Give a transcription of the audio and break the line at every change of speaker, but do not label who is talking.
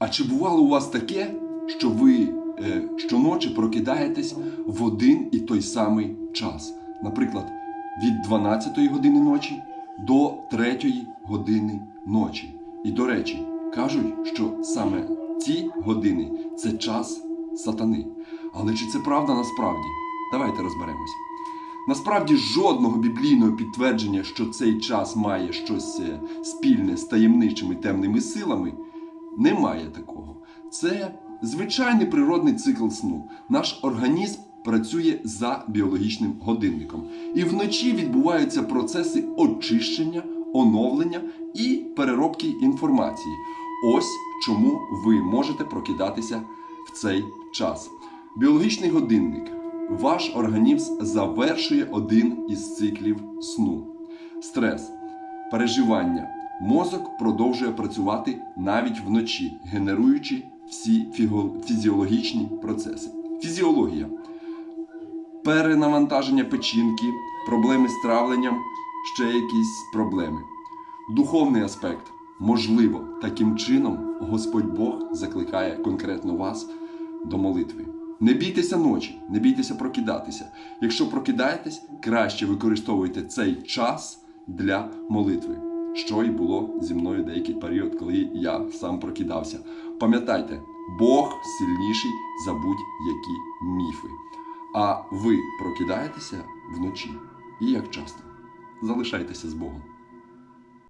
А чи бувало у вас таке, що ви е, щоночі прокидаєтесь в один і той самий час? Наприклад, від 12 години ночі до 3 години ночі. І до речі, кажуть, що саме ці години це час сатани. Але чи це правда насправді? Давайте розберемось. Насправді жодного біблійного підтвердження, що цей час має щось е, спільне з таємничими темними силами, немає такого. Це звичайний природний цикл сну. Наш організм працює за біологічним годинником. І вночі відбуваються процеси очищення, оновлення і переробки інформації. Ось чому ви можете прокидатися в цей час. Біологічний годинник. Ваш організм завершує один із циклів сну. Стрес, переживання. Мозок продовжує працювати навіть вночі, генеруючи всі фізіологічні процеси. Фізіологія перенавантаження печінки, проблеми з травленням, ще якісь проблеми. Духовний аспект. Можливо, таким чином Господь Бог закликає конкретно вас до молитви. Не бійтеся ночі, не бійтеся прокидатися. Якщо прокидаєтесь, краще використовуйте цей час для молитви. Що і було зі мною деякий період, коли я сам прокидався. Пам'ятайте, Бог сильніший за будь-які міфи. А ви прокидаєтеся вночі і як часто. Залишайтеся з Богом.